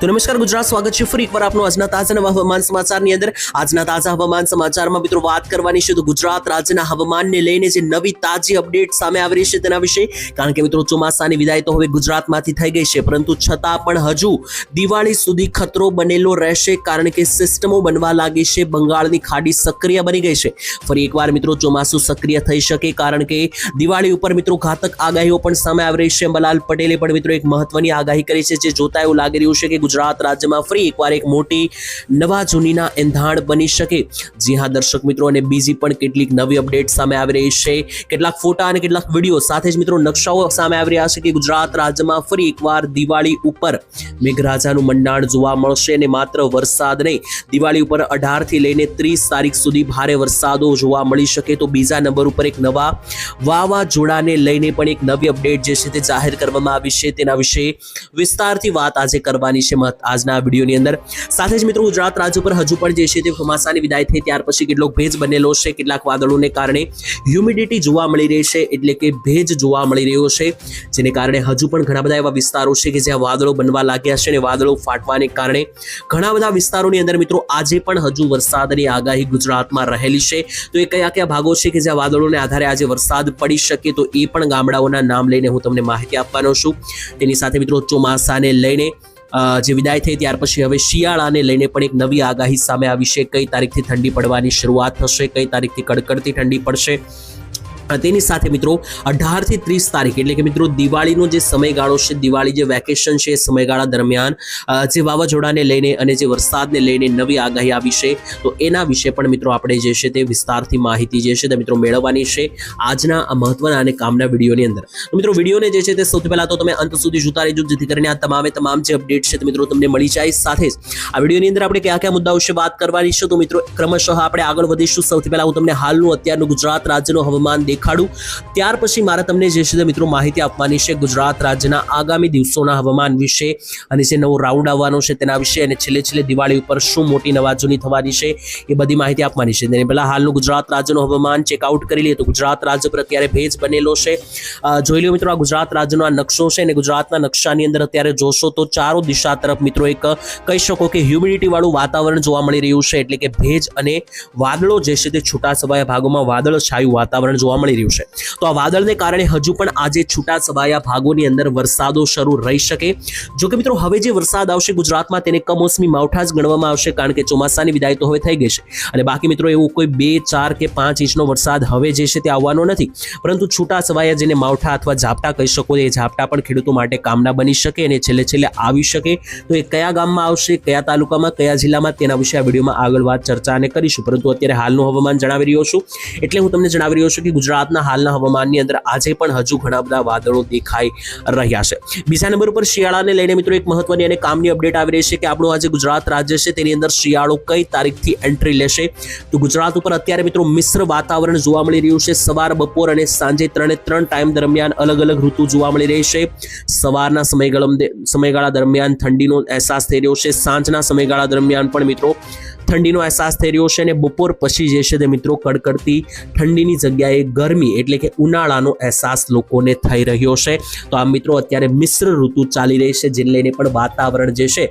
તો નમસ્કાર ગુજરાત, સ્વાગત છે ફરી એકવાર આપનું આજના તાજા હવામાન સમાચારની અંદર. આજના તાજા હવામાન સમાચારમાં મિત્રો વાત કરવાની છે તો ગુજરાત રાજ્યના હવામાનને લઈને જે નવી તાજી અપડેટ સામે આવી રહી છે તેના વિશે. કારણ કે મિત્રો ચોમાસાની વિદાય તો હવે ગુજરાતમાંથી થઈ ગઈ છે, પરંતુ છતાં પણ હજુ દિવાળી સુધી ખતરો બનેલો રહેશે કારણ કે સિસ્ટમો બનવા લાગી છે, બંગાળની ખાડી સક્રિય બની ગઈ છે. ફરી એકવાર મિત્રો ચોમાસું સક્રિય થઈ શકે કારણ કે દિવાળી ઉપર મિત્રો ઘાતક આગાહીઓ પણ સામે આવી રહી છે. અંબાલાલ પટેલે પણ મિત્રો એક મહત્વની આગાહી કરી છે જે જોતા એવું લાગી રહ્યું છે કે ગુજરાત રાજ્યમાં ફરી એકવાર એક મોટી નવા જૂનીના એંધાણ બની શકે. જી હા, દર્શક મિત્રો, અને બીજી પણ કેટલીક નવી અપડેટ સામે આવી રહી છે. કેટલાક ફોટા અને કેટલાક વીડિયો સાથે જ મિત્રો નકશાઓ સામે આવી રહ્યા છે કે ગુજરાત રાજ્યમાં ફરી એકવાર દિવાળી ઉપર મેઘરાજાનું મંડાણ જોવા મળશે અને માત્ર વરસાદ નહીં, દિવાળી ઉપર અઢારથી લઈને ત્રીસ તારીખ સુધી ભારે વરસાદો જોવા મળી શકે. તો બીજા નંબર ઉપર એક નવા વાવાઝોડાને લઈને પણ એક નવી અપડેટ જે છે તે જાહેર કરવામાં આવી છે. તેના વિશે વિસ્તારથી વાત આજે કરવાની છે. આજના વિડીયોની અંદર. સાથે જ મિત્રો ગુજરાત રાજ્ય પર હજુ પણ જે છે તે ચોમાસાની વિદાય થઈ ત્યાર પછી કેટલો ભેજ બનેલો છે. કેટલાક વાદળોને કારણે હ્યુમિડિટી જોવા મળી રહી છે, એટલે કે ભેજ જોવા મળી રહ્યો છે, જેને કારણે હજુ પણ ઘણા બધા એવા વિસ્તારો છે કે જ્યાં વાદળો બનવા લાગ્યા છે અને વાદળો ફાટવાને કારણે ઘણા બધા વિસ્તારોની અંદર મિત્રો આજે પણ હજુ વરસાદની આગાહી ગુજરાતમાં રહેલી છે. તો એ કયા કયા ભાગો છે કે જ્યાં વાદળોને આધારે આજે વરસાદ પડી શકે તો એ પણ ગામડાઓના નામ લઈને હું તમને માહિતી આપવાનો છું. તેની સાથે મિત્રો ચોમાસાને લઈને જે વિદાય થઈ ત્યાર પછી હવે શિયાળાને લઈને પણ એક નવી આગાહી સામે આવી છે. કઈ તારીખથી ઠંડી પડવાની શરૂઆત થશે, કઈ તારીખથી કડકડતી ઠંડી પડશે તેની સાથે મિત્રો અઢારથી ત્રીસ તારીખ, એટલે કે મિત્રો દિવાળીનો જે સમયગાળો છે, દિવાળી જે વેકેશન છે સમયગાળા દરમિયાન જે વાવાઝોડાને લઈને અને જે વરસાદને લઈને નવી આગાહી આવી છે, તો એના વિશે પણ મિત્રો આપણે જે છે તે વિસ્તારથી માહિતી જે છે તે મિત્રો મેળવવાની છે આજના આ મહત્વના અને કામના વિડીયોની અંદર. મિત્રો વિડીયોને જે છે તે સૌથી પહેલાં તો તમે અંત સુધી જોતા રહેજો, જેથી કરીને આ તમામે તમામ જે અપડેટ છે તે મિત્રો તમને મળી જાય. સાથે જ આ વિડીયોની અંદર આપણે કયા કયા મુદ્દાઓ વિશે વાત કરવાની છે, તો મિત્રો ક્રમશઃ આપણે આગળ વધીશું. સૌથી પહેલાં હું તમને હાલનું અત્યારનું ગુજરાત રાજ્યનું હવામાન દેખાડું. ત્યાર પછી મારે તમને જે છે મિત્રો માહિતી આપવાની છે ગુજરાત રાજ્યના આગામી દિવસોના હવામાન વિશે અને જે નવો રાઉન્ડ આવવાનો છે તેના વિશે અને છેલ્લે છેલ્લે દિવાળી ઉપર શું મોટી નવાજૂની થવાની છે એ બધી માહિતી આપવાની છે. તેની પહેલાં હાલનું ગુજરાત રાજ્યનું હવામાન ચેકઆઉટ કરી લઈએ તો ગુજરાત રાજ્ય પર અત્યારે ભેજ બનેલો છે. જોઈ લો મિત્રો આ ગુજરાત રાજ્યનો આ નકશો છે અને ગુજરાતના નકશાની અંદર અત્યારે જોશો તો ચારો દિશા તરફ મિત્રો એક કહી શકો કે હ્યુમિડિટી વાળું વાતાવરણ જોવા મળી રહ્યું છે. એટલે કે ભેજ અને વાદળો જે છે તે છૂટાછવાયા ભાગોમાં વાદળ છાયું વાતાવરણ જોવા મળી રહ્યું છે. તો આ વાદળને કારણે હજુ પણ આજે છૂટાછવાયા ભાગોની અંદર વરસાદો શરૂ રહી શકે. જો મિત્રો, હવે જે વરસાદ આવશે ગુજરાતમાં તેને કમોસમી માવઠા જ ગણવામાં આવશે કારણ કે ચોમાસાની વિદાય તો હવે થઈ ગઈ છે. અને બાકી મિત્રો, એવું કોઈ બે, ચાર કે પાંચ ઇંચનો વરસાદ હવે જે છે તે આવવાનો નથી. પરંતુ છૂટા છવાયા જેને માવઠા અથવા ઝાપટા કહી શકો, એ ઝાપટા પણ ખેડૂતો માટે કામના બની શકે અને છેલ્લે છેલ્લે આવી શકે. તો એ કયા ગામમાં આવશે, કયા તાલુકામાં, કયા જિલ્લામાં, તેના વિશે આ વિડીયોમાં આગળ વાત, ચર્ચા કરીશું. પરંતુ અત્યારે હાલનું હવામાન જણાવી રહ્યો છું. એટલે હું તમને જણાવી રહ્યો છું કે ગુજરાતના હાલના હવામાનની અંદર આજે પણ હજુ ઘણા બધા વાદળો દેખાઈ રહ્યા છે. બીજા નંબર ઉપર શિયાળાને લઈને મિત્રો એક મહત્વની અને કામની અપડેટ આવી રહી છે કે આપણું આજે ગુજરાત રાજ્ય છે, તેની અંદર શિયાળો કઈ તારીખથી એન્ટ્રી લેશે? તો ગુજરાત ઉપર અત્યારે મિત્રો મિશ્ર વાતાવરણ જોવા મળી રહ્યું છે. સવાર, બપોર અને સાંજે ત્રણે ત્રણ ટાઈમ દરમિયાન અલગ અલગ ઋતુ જોવા મળી રહી છે. સવારના સમયગાળા સમયગાળા દરમિયાન ઠંડીનો અહેસાસ થઈ રહ્યો છે. સાંજના સમયગાળા દરમિયાન પણ મિત્રો ઠંડીનો અહેસાસ થઈ રહ્યો છે અને બપોર પછી જે છે તે મિત્રો કડકડતી ઠંડીની જગ્યાએ ગરમી એટલે કે ઉનાળાનો અહેસાસ લોકોને થઈ રહ્યો છે. તો આ મિત્રો અત્યારે મિશ્ર ઋતુ ચાલી રહી છે, જેને લઈને પણ વાતાવરણ જે છે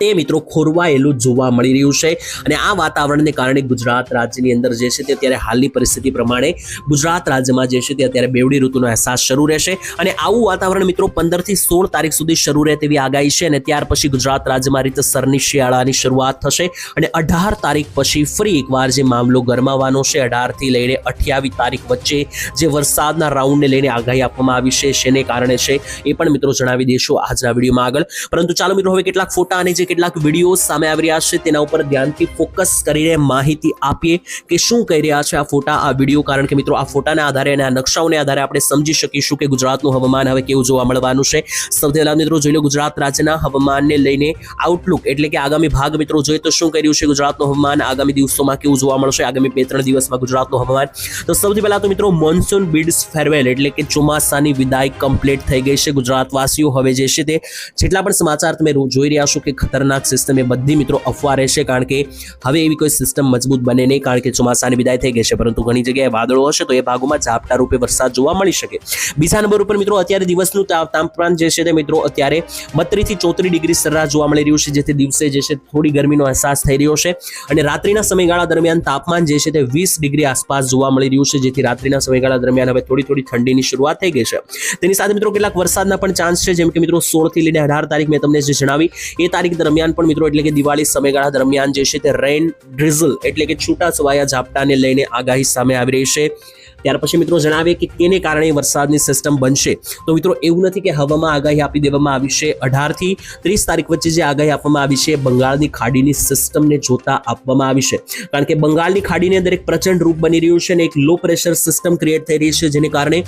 તે મિત્રો ખોરવાયેલું જોવા મળી રહ્યું છે. અને આ વાતાવરણને કારણે ગુજરાત રાજ્યની અંદર જે છે તે અત્યારે હાલની પરિસ્થિતિ પ્રમાણે ગુજરાત રાજ્યમાં જે છે તે અત્યારે બેવડી ઋતુનો અહેસાસ શરૂ રહેશે. અને આવું વાતાવરણ મિત્રો પંદરથી સોળ તારીખ સુધી શરૂ રહે તેવી આગાહી છે. અને ત્યાર પછી ગુજરાત રાજ્યમાં રીતસરની શિયાળાની શરૂઆત થશે. અને અઢાર તારીખ પછી ફરી એકવાર જે મામલો ગરમાવાનો છે અઢારથી લઈને અઠ્યાવીસ તારીખ વચ્ચે જે વરસાદના રાઉન્ડને લઈને આગાહી આપવામાં આવી છે જેને કારણે છે એ પણ મિત્રો જણાવી દઈશું આજના વિડીયોમાં આગળ. પરંતુ ચાલો મિત્રો હવે કેટલાક ફોટા અને જે કેટલાક વીડિયો સામે આવી રહ્યા છે, તેના ઉપર ધ્યાનથી ફોકસ કરીને માહિતી આપીએ કે શું કહી રહ્યા છે આ ફોટા, આ વીડિયો. કારણ કે મિત્રો, આ ફોટાના આધારે અને આ નકશાઓને આધારે આપણે સમજી શકીશું કે ગુજરાતનું હવામાન હવે કેવું જોવા મળવાનું છે. સૌથી પહેલા મિત્રો, જોઈ લો ગુજરાત રાજ્યના હવામાનને લઈને આઉટલુક એટલે કે આગામી ભાગ મિત્રો, જોઈએ તો શું કર્યું છે ગુજરાતનું હવામાન, આગામી દિવસોમાં કેવું જોવા મળશે, આગામી બે ત્રણ દિવસમાં ગુજરાતનું હવામાન. તો સૌથી પહેલા તો મિત્રો મોન્સૂન બિડ્સ ફેરવેલ એટલે કે ચોમાસાની વિદાય કમ્પ્લીટ થઈ ગઈ છે ગુજરાતવાસીઓ. હવે જે છે તે, જેટલા પણ સમાચાર તમે જોઈ રહ્યા છો કે ખતરનાક સિસ્ટમ એ બધી મિત્રો અફવા રહેશે કારણ કે હવે એવી કોઈ સિસ્ટમ મજબૂત બને નહીં કારણ કે ચોમાસાની વિદાય થઈ ગઈ છે. પરંતુ ઘણી જગ્યાએ વાદળો હશે તો એ ભાગોમાં ઝાપટા રૂપે વરસાદ જોવા મળી શકે. બીજા નંબર ઉપર મિત્રો અત્યારે દિવસનું તાપમાન જે છે તે મિત્રો અત્યારે બત્રીથી ચોત્રીસ ડિગ્રી સરેરાશ જોવા મળી રહ્યું છે. જેથી દિવસે જે છે થોડી ગરમીનો અહેસાસ થઈ રહ્યો છે. અને રાત્રિના સમયગાળા દરમિયાન તાપમાન જે છે તે વીસ ડિગ્રી આસપાસ જોવા મળી રહ્યું છે. જેથી રાત્રિના સમયગાળા દરમિયાન હવે થોડી થોડી ઠંડીની શરૂઆત થઈ ગઈ છે. તેની સાથે મિત્રો કેટલાક વરસાદના પણ ચાન્સ છે. જેમ કે મિત્રો સોળથી લઈને અઢાર તારીખ મેં તમને જે જણાવી, એ તારીખ દરમિયાન પણ મિત્રો, એટલે કે દિવાળી સમયગાળા દરમિયાન જે છે તે રેન ડ્રિઝલ એટલે કે છૂટા છવાયા ઝાપટાને લઈને આગાહી સામે આવી રહી છે. ત્યાર પછી મિત્રો જણાવીએ કે કેને કારણે વરસાદની સિસ્ટમ બનશે. તો મિત્રો, એવું નથી કે હવામાં આગાહી આપી દેવામાં આવી છે અઢારથી ત્રીસ તારીખ વચ્ચે જે આગાહી આપવામાં આવી છે, બંગાળની ખાડીની સિસ્ટમને જોતા આપવામાં આવી છે. કારણ કે બંગાળની ખાડીની અંદર એક પ્રચંડ રૂપ બની રહ્યું છે અને એક લો પ્રેશર સિસ્ટમ ક્રિએટ થઈ રહી છે, જેને કારણે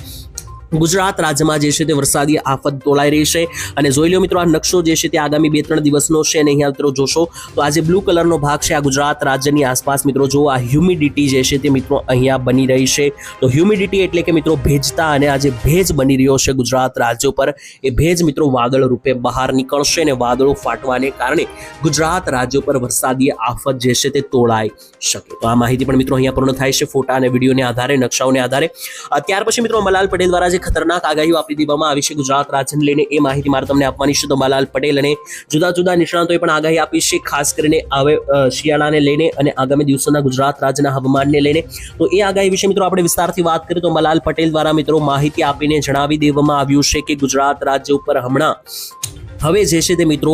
ગુજરાત રાજ્યમાં જે છે તે વરસાદી આફત તોલાઈ રહી છે અને જોઈ લો મિત્રો, આ નકશો જે છે તે આગામી બે ત્રણ દિવસનો છે અને અહીંયા મિત્રો જોશો તો આજે બ્લુ કલરનો ભાગ છે આ ગુજરાત રાજ્યની આસપાસ મિત્રો, જો આ હ્યુમિડિટી જે છે તે મિત્રો અહીંયા બની રહી છે. તો હ્યુમિડિટી એટલે કે મિત્રો ભેજતા અને આજે ભેજ બની રહ્યો છે ગુજરાત રાજ્ય પર એ ભેજ મિત્રો વાદળ રૂપે બહાર નીકળશે અને વાદળો ફાટવાને કારણે ગુજરાત રાજ્ય પર વરસાદી આફત જે છે તે તોળાઈ શકે. તો આ માહિતી પણ મિત્રો અહીંયા પૂર્ણ થાય છે ફોટા અને વિડીયોને આધારે, નકશાઓને આધારે. ત્યાર પછી મિત્રો, મલાલ પટેલ દ્વારા જે ખતરનાક આગાહીઓ આપી દેવામાં આવી છે. ગુજરાત રાજ્યને લઈને એ માહિતી મારે તમને આપવાની છે. તો બાલાલ પટેલ અને જુદા જુદા નિષ્ણાતોએ પણ આગાહી આપી છે. ખાસ કરીને હવે શિયાળાને લઈને અને આગામી દિવસોના ગુજરાત રાજ્યના હવામાનને લઈને. તો એ આગાહી વિશે મિત્રો આપણે વિસ્તારથી વાત કરીએ તો મલાલ પટેલ દ્વારા મિત્રો માહિતી આપીને જણાવી દેવામાં આવ્યું છે કે ગુજરાત રાજ્ય ઉપર હમણાં હવે જે છે તે મિત્રો,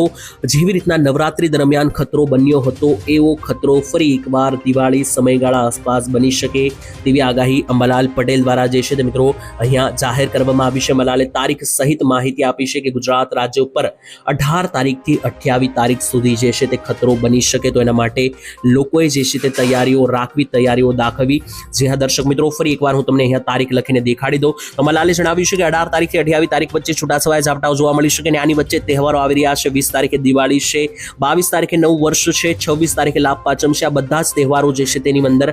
જેવી રીતના નવરાત્રી દરમિયાન ખતરો બન્યો હતો, એવો ખતરો ફરી એકવાર દિવાળી સમયગાળા આસપાસ બની શકે તેવી આગાહી અંબાલાલ પટેલ દ્વારા જે છે તે મિત્રો અહીંયા જાહેર કરવામાં આવી છે. અંબાલાલે તારીખ સહિત માહિતી આપી છે કે ગુજરાત રાજ્ય ઉપર અઢાર તારીખથી અઠ્યાવીસ તારીખ સુધી જે છે તે ખતરો બની શકે. તો એના માટે લોકોએ જે છે તે તૈયારીઓ રાખવી, તૈયારીઓ દાખવવી. જે હા દર્શક મિત્રો, ફરી એકવાર હું તમને અહીંયા તારીખ લખીને દેખાડી દઉં. તો અંબાલાલે જણાવ્યું છે કે અઢાર તારીખથી અઠ્યાવીસ તારીખ વચ્ચે છૂટાછવાયા ઝાપટાઓ જોવા મળી શકે અને આની વચ્ચે તહેવારો આવી રહ્યા છે. વીસ તારીખે દિવાળી છે. બાવીસ તારીખે નવું વર્ષ છે. છવ્વીસ તારીખે લાભ પાચમ છે. આ બધા જ તહેવારો જે છે તેની અંદર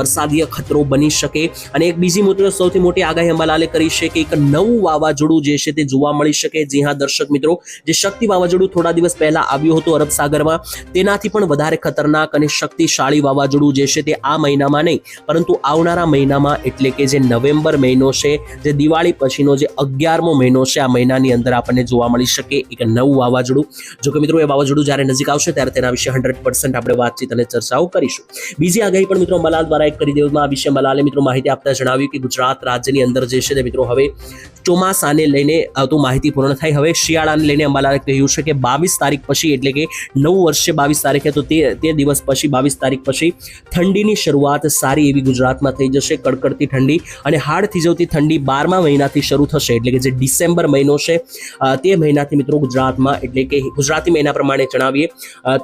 વરસાદીય ખતરો બની શકે. અને એક બીજી મિત્રો સૌથી મોટી આગાહી અંબાલાલે કરી છે કે એક નવું વાવાઝોડું જે છે તે જોવા મળી શકે. જી હા, દર્શક મિત્રો, જે શક્તિ વાવાઝોડું થોડા દિવસ પહેલા આવ્યું હતું અરબ સાગરમાં, તેનાથી પણ વધારે ખતરનાક અને શક્તિશાળી વાવાઝોડું જે છે તે આ મહિનામાં નહીં, પરંતુ આવનારા મહિનામાં, એટલે કે જે નવેમ્બર મહિનો છે, જે દિવાળી પછીનો જે અગિયારમો મહિનો છે, આ મહિનાની અંદર આપણને જોવા મળી શકે. એક નવું વાવાઝોડું. જો કે મિત્રો એ વાવાઝોડું જ્યારે નજીક આવશે ત્યારે તેના વિશે હંડ્રેડ પર્સન્ટ આપણે વાતચીત અને ચર્ચાઓ કરીશું. બીજી આગાહી પણ મિત્રો મલાલ દ્વારા એક કરી દેવામાં આવી છે. મલાલે મિત્રો માહિતી આપતા જણાવ્યું કે ગુજરાત રાજ્યની અંદર જે છે તે મિત્રો હવે ચોમાસાને લઈને તો માહિતી પૂર્ણ થાય. હવે શિયાળાને લઈને અંબાલાલે કહ્યું છે કે બાવીસ તારીખ પછી એટલે કે નવું વર્ષે બાવીસ તારીખે તો તે તે દિવસ પછી, બાવીસ તારીખ પછી ઠંડીની શરૂઆત સારી એવી ગુજરાતમાં થઈ જશે. કડકડતી ઠંડી અને હાડ થીજવતી ઠંડી બારમા મહિનાથી શરૂ થશે. એટલે કે જે ડિસેમ્બર મહિનો છે તે મહિનાથી મિત્રો ગુજરાતમાં, એટલે કે ગુજરાતી મહિના પ્રમાણે જણાવીએ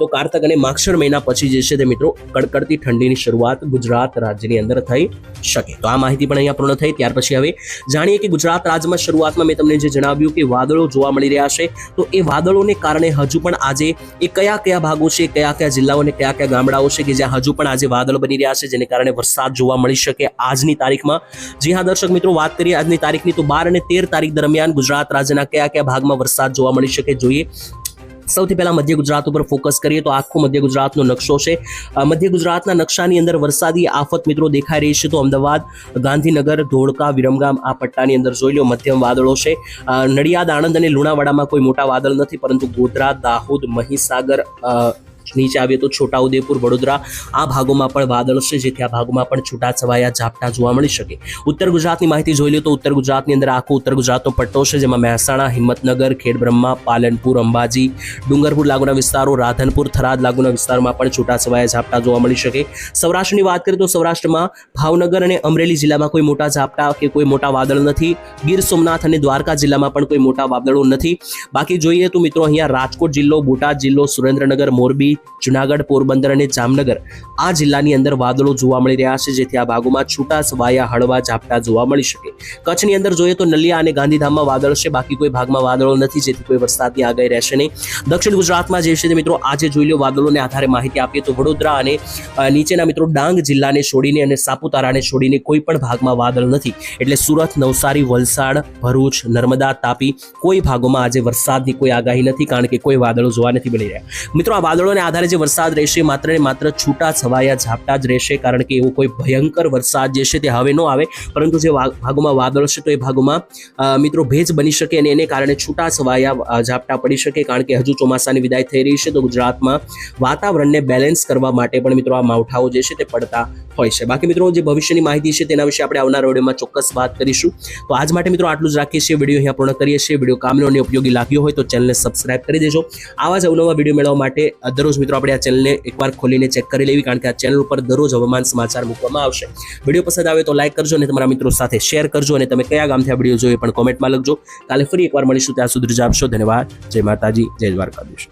તો કારતક અને માક્ષર મહિના પછી જે છે તે મિત્રો કડકડતી ઠંડીની શરૂઆત ગુજરાત રાજ્યની અંદર થઈ શકે. તો આ માહિતી પણ અહીંયા પૂર્ણ થઈ. ત્યાર પછી હવે જાણીએ કે ગુજરાત રાજ્યમાં શરૂઆતમાં મેં તમને જે જણાવ્યું કે વાદળો જોવા મળી રહ્યા છે, તો એ વાદળોને કારણે હજુ પણ આજે એ કયા કયા ભાગો છે, કયા કયા જિલ્લાઓ અને કયા કયા ગામડાઓ છે કે જ્યાં હજુ પણ આજે વાદળો બની રહ્યા છે, જેને કારણે વરસાદ જોવા મળી શકે આજની તારીખમાં. જી હા દર્શક મિત્રો, વાત કરીએ આજની તારીખની, તો બાર અને તેર તારીખ દરમિયાન ગુજરાત રાજ્યના કયા કયા ભાગમાં વરસાદ જોવા મળી શકે જોઈએ. સૌથી પહેલાં મધ્ય ગુજરાત ઉપર ફોકસ કરીએ તો આખો મધ્ય ગુજરાતનો નકશો છે. મધ્ય ગુજરાતના નકશાની અંદર વરસાદી આફત મિત્રો દેખાઈ રહી છે તો અમદાવાદ, ગાંધીનગર, ધોળકા, વિરમગામ આ પટ્ટાની અંદર જોઈ લો મધ્યમ વાદળો છે. નડિયાદ, આણંદ અને લુણાવાડામાં કોઈ મોટા વાદળ નથી પરંતુ ગોધરા, દાહોદ, મહીસાગર નીચે આવીએ તો છોટાઉદેપુર વડોદરા, આ ભાગોમાં પણ વાદળ છે, જેથી આ ભાગોમાં પણ છૂટાછવાયા ઝાપટા જોવા મળી શકે. ઉત્તર ગુજરાતની માહિતી જોઈ લો તો ઉત્તર ગુજરાતની અંદર આખો ઉત્તર ગુજરાતનો પટ્ટો છે, જેમાં મહેસાણા, હિંમતનગર, ખેડબ્રહ્મા, પાલનપુર, અંબાજી, ડુંગરપુર લાગુના વિસ્તારો, રાધનપુર, થરાદ લાગુના વિસ્તારમાં પણ છૂટાછવાયા ઝાપટા જોવા મળી શકે. સૌરાષ્ટ્રની વાત કરીએ તો સૌરાષ્ટ્રમાં ભાવનગર અને અમરેલી જિલ્લામાં કોઈ મોટા ઝાપટા કે કોઈ મોટા વાદળ નથી. ગીર સોમનાથ અને દ્વારકા જિલ્લામાં પણ કોઈ મોટા વાદળો નથી. બાકી જોઈએ તો મિત્રો, અહીંયા રાજકોટ જિલ્લો, બોટાદ જિલ્લો, સુરેન્દ્રનગર, મોરબી અમરેલી જુનાગઢ, પોરબંદર અને જામનગર આ જિલ્લાની અંદર વાદળો જોવા મળી રહ્યા છે, જેથી આ ભાગોમાં છૂટા છવાયા હળવા ઝાપટા જોવા મળી શકે. કચ્છની અંદર જોઈએ તો નલિયા અને ગાંધીધામમાં વાદળ છે, બાકી કોઈ ભાગમાં વાદળો નથી, જેથી કોઈ વરસાદની આગાહી રહેશે નહીં. દક્ષિણ ગુજરાતમાં જે છે તે મિત્રો આજે જોઈ લો વાદળોને આધારે માહિતી આપીએ તો વડોદરા અને નીચેના મિત્રો ડાંગ જિલ્લાને છોડીને અને સાપુતારાને છોડીને કોઈ પણ ભાગમાં વાદળ નથી. એટલે સુરત, નવસારી, વલસાડ, ભરૂચ, નર્મદા, તાપી કોઈ ભાગોમાં આજે વરસાદની કોઈ આગાહી નથી, કારણ કે કોઈ વાદળો જોવા નથી મળી રહ્યા. મિત્રો, આ વાદળોને આધારે જે વરસાદ રહેશે માત્ર ને માત્ર છૂટા છવાયા ઝાપટા જ રહેશે, કારણ કે એવો કોઈ ભયંકર વરસાદ જે છે તે હવે ન આવે. પરંતુ જે ભાગોમાં વાદળ છે તો એ ભાગોમાં મિત્રો ભેજ બની શકે અને એને કારણે છૂટા છવાયા ઝાપટા પડી શકે, કારણ કે હજુ ચોમાસાની વિદાય થઈ રહી છે. તો ગુજરાતમાં વાતાવરણને બેલેન્સ કરવા માટે પણ મિત્રો આ માવઠાઓ જે છે તે પડતા હોય છે. બાકી મિત્રો, જે ભવિષ્યની માહિતી છે તેના વિશે આપણે આવનાર વિડીયોમાં ચોક્કસ વાત કરીશું. તો આજ માટે મિત્રો, આટલું જ રાખીએ છીએ. વીડિયો અહીંયા પૂર્ણ કરીએ છીએ. વીડિયો કામનો ઉપયોગી લાગ્યો હોય તો ચેનલને સબસ્ક્રાઇબ કરી દેજો. આવા જ અવનવા વીડિયો મેળવવા માટે દરરોજ મિત્રો આપણે આ ચેનલને એકવાર ખોલીને ચેક કરી લેવી, કારણ કે આ ચેનલ ઉપર દરરોજ હવામાન સમાચાર મૂકવામાં આવશે. વીડિયો પસંદ આવે તો લાઇક કરજો અને તમારા મિત્રો સાથે શેર કરજો અને તમે કયા ગામથી આ વીડિયો જોઈએ પણ કોમેન્ટમાં લખજો. કાલે ફરી એકવાર મળીશું. ત્યાં સુધી રજા આપશો. ધન્યવાદ. જય માતાજી. જય દ્વારકાધીશ.